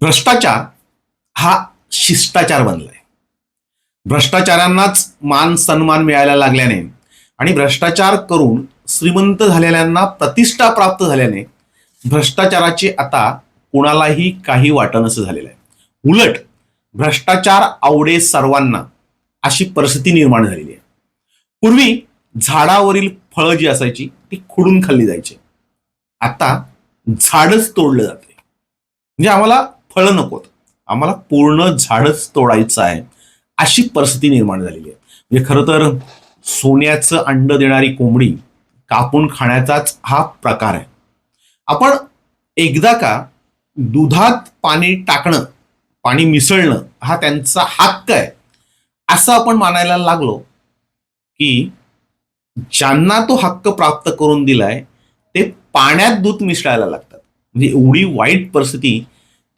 भ्रष्टाचार हा शिष्टाचार बनलाय. भ्रष्टाचारांनाच मान सन्मान मिळायला लागल्याने आणि भ्रष्टाचार करून श्रीमंत झालेल्यांना प्रतिष्ठा प्राप्त झाल्याने भ्रष्टाचाराचे आता कुणालाही काही वाटणसं झालेलं आहे. उलट भ्रष्टाचार आवडे सर्वांना अशी परिस्थिती निर्माण झालेली आहे. पूर्वी झाडावरील फळं जी असायची ती खुडून खाल्ली जायची. आता झाडच तोडलं जाते म्हणजे आम्हाला फळं नकोत आम्हाला पूर्ण झाडच तोडायचं आहे अशी परिस्थिती निर्माण झालेली आहे. म्हणजे खरं तर सोन्याचं अंड देणारी कोंबडी कापून खाण्याचाच हा प्रकार आहे. आपण एकदा का दुधात पाणी टाकणं पाणी मिसळणं हा त्यांचा हक्क आहे. असं आपण मानायला लागलो की ज्यांना तो हक्क प्राप्त करून दिलाय ते पाण्यात दूध मिसळायला लागतात. म्हणजे एवढी वाईट परिस्थिती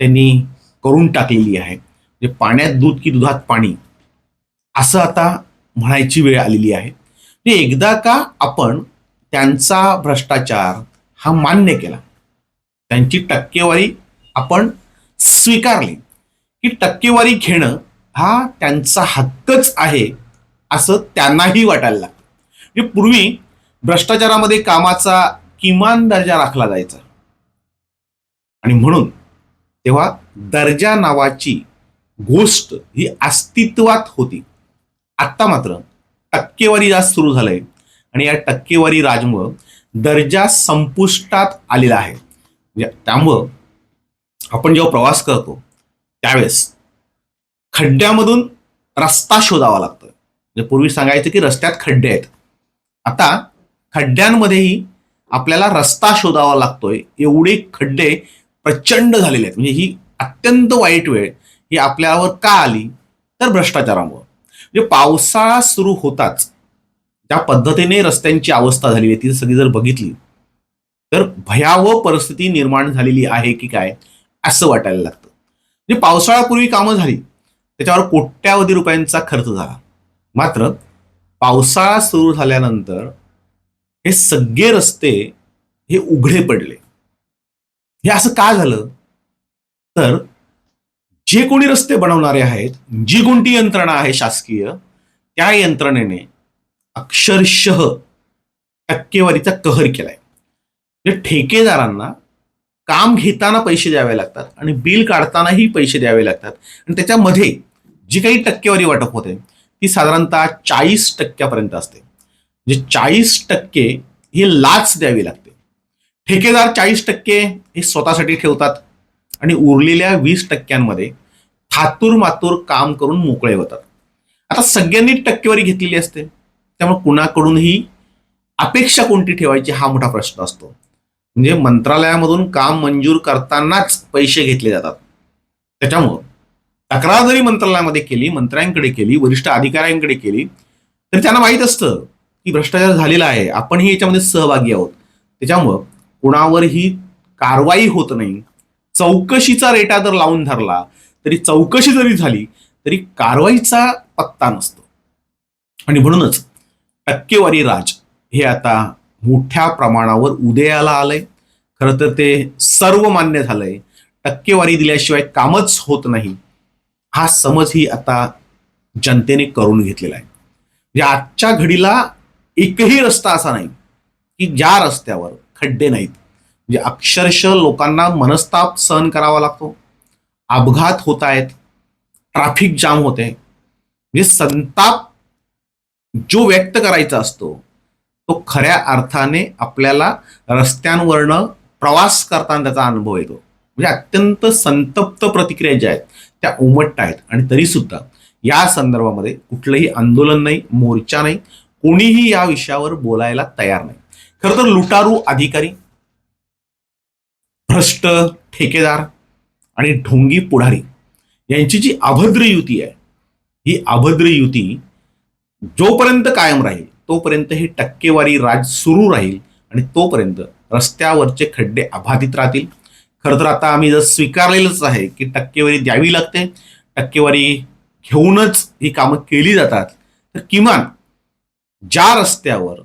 त्यांनी करून टाकलेली आहे. म्हणजे पाण्यात दूध की दुधात पाणी असं आता म्हणायची वेळ आलेली आहे. म्हणजे एकदा का आपण त्यांचा भ्रष्टाचार हा मान्य केला त्यांची टक्केवारी आपण स्वीकारली की टक्केवारी घेणं हा त्यांचा हक्कच आहे असं त्यांनाही वाटायला लागतं. म्हणजे पूर्वी भ्रष्टाचारामध्ये कामाचा किमान दर्जा राखला जायचा. आणि म्हणून तेव्हा दर्जा नावाची गोष्ट ही अस्तित्वात होती. आत्ता मात्र टक्केवारी राज सुरू झालंय आणि या टक्केवारी राजमुळं दर्जा संपुष्टात आलेला आहे. म्हणजे त्यामुळं आपण जेव्हा प्रवास करतो त्यावेळेस खड्ड्यामधून रस्ता शोधावा लागतो म्हणजे पूर्वी सांगायचं की रस्त्यात खड्डे आहेत. आता खड्ड्यांमध्येही आपल्याला रस्ता शोधावा लागतोय एवढे खड्डे प्रचंड झालेले आहेत. म्हणजे ही अत्यंत वाईट वेळ ही आपल्यावर का आली? तर भ्रष्टाचारामुळं. म्हणजे पावसाळा सुरू होताच. ज्या पद्धतीने रस्त्यांची अवस्था झालेली आहे ती सगळी जर बघितली तर भयावह परिस्थिती निर्माण झालेली आहे की काय असं वाटायला लागतं. म्हणजे पावसाळ्यापूर्वी कामं झाली त्याच्यावर कोट्यावधी रुपयांचा खर्च झाला. मात्र पावसाळा सुरू झाल्यानंतर हे सगळे रस्ते हे उघडे पडले. हे असं का झालं? तर जे कोणी रस्ते बनवणारे आहेत जी कोणती यंत्रणा आहे शासकीय त्या यंत्रणेने अक्षरशः टक्केवारीचा कहर केलाय. म्हणजे ठेकेदारांना काम घेताना पैसे द्यावे लागतात आणि बिल काढतानाही पैसे द्यावे लागतात आणि त्याच्यामध्ये जी काही टक्केवारी वाटप होते ती साधारणतः चाळीस टक्क्यापर्यंत असते. म्हणजे चाळीस टक्के ही लाच द्यावी लागते ठेकेदार चाळीस टक्के हे स्वतःसाठी ठेवतात आणि उरलेल्या वीस टक्क्यांमध्ये थातूर मातूर काम करून मोकळे होतात. आता सगळ्यांनी टक्केवारी घेतलेली असते. त्यामुळे कुणाकडूनही अपेक्षा कोणती ठेवायची हा मोठा प्रश्न असतो. म्हणजे मंत्रालयामधून काम मंजूर करतानाच पैसे घेतले जातात. त्याच्यामुळं तक्रार जरी मंत्रालयामध्ये केली मंत्र्यांकडे केली वरिष्ठ अधिकाऱ्यांकडे केली तरी त्यांना माहीत असतं की भ्रष्टाचार झालेला आहे. आपणही याच्यामध्ये सहभागी आहोत. त्याच्यामुळं कुणावरही कारवाई होत नाही चौकशीचा रेटा जर लावून धरला तरी चौकशी जरी झाली तरी कारवाईचा पत्ता नसतो. आणि म्हणूनच टक्केवारी राज हे आता मोठ्या प्रमाणावर उदयाला आलंय. खरं तर ते सर्व मान्य झालंय. टक्केवारी दिल्याशिवाय कामच होत नाही. हा समज ही आता जनतेने करून घेतलेला आहे. म्हणजे आजच्या घडीला एकही रस्ता असा नाही की ज्या रस्त्यावर खड्डे नाहीत. म्हणजे अक्षरशः लोकांना मनस्ताप सहन करावा लागतो. अपघात होत आहेत. ट्रॅफिक जाम होते म्हणजे संताप जो व्यक्त करायचा असतो तो खऱ्या अर्थाने आपल्याला रस्त्यांवरनं प्रवास करताना त्याचा अनुभव येतो. म्हणजे अत्यंत संतप्त प्रतिक्रिया ज्या आहेत त्या उमटत आहेत. आणि तरी सुद्धा या संदर्भामध्ये कुठलंही आंदोलन नाही मोर्चा नाही कोणीही या विषयावर बोलायला तयार नाही. खर तर लुटारू अधिकारी भ्रष्ट ठेकेदार आणि ढोंगी पुढारी यांची जी अभद्र युती आहे ही अभद्र युती जोपर्यंत कायम राहील तोपर्यंत ही टक्केवारी राज सुरू राहील आणि तोपर्यंत रस्त्यावरचे खड्डे अबाधित राहतील. खरं तर आता आम्ही जर स्वीकारलेलंच आहे की टक्केवारी द्यावी लागते टक्केवारी घेऊनच ही कामं केली जातात तर किमान ज्या रस्त्यावर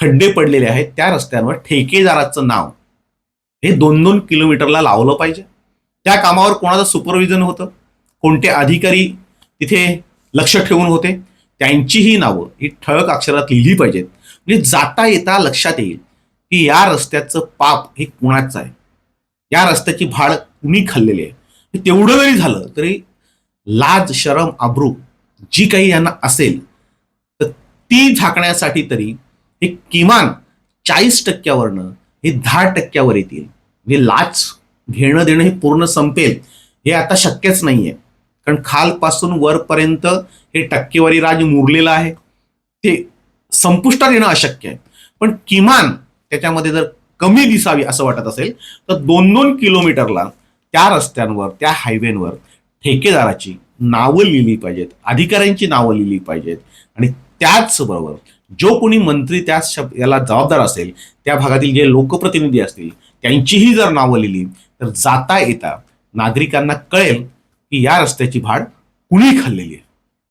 खड्डे पडलेले आहेत त्या रस्त्यांवर ठेकेदाराचं नाव. हे दोन दोन किलोमीटरला लावलं पाहिजे. त्या कामावर कोणाचं सुपरविजन होतं? कोणते अधिकारी तिथे लक्ष ठेवून होते? त्यांचीही नावं ही ठळक अक्षरात लिहिली पाहिजेत. म्हणजे जाता येता लक्षात येईल की या रस्त्याचं पाप हे कुणाचं आहे? या रस्त्याची भाड कुणी खाल्लेली आहे? तेवढं जरी झालं तरी लाज शरम आब्रू जी काही यांना असेल तर ती झाकण्यासाठी तरी हे किमान चाळीस टक्क्यावरनं हे दहा टक्क्यावर येतील. म्हणजे लाच घेणं देणं हे पूर्ण संपेल हे आता शक्यच नाहीये. कारण खालपासून वरपर्यंत हे टक्केवारी राज मुरलेलं आहे. ते संपुष्टात येणं अशक्य आहे. पण किमान त्याच्यामध्ये जर कमी दिसावी असं वाटत असेल तर दोन दोन किलोमीटरला त्या रस्त्यांवर त्या हायवेवर ठेकेदाराची नावं लिहिली पाहिजेत अधिकाऱ्यांची नावं लिहिली पाहिजेत. आणि त्याचबरोबर जो कोणी मंत्री त्या शब याला जबाबदार असेल त्या भागातील जे लोकप्रतिनिधी असतील त्यांचीही जर नावं लिहिली तर जाता येता नागरिकांना कळेल की या रस्त्याची भाड कुणी खाल्लेली आहे.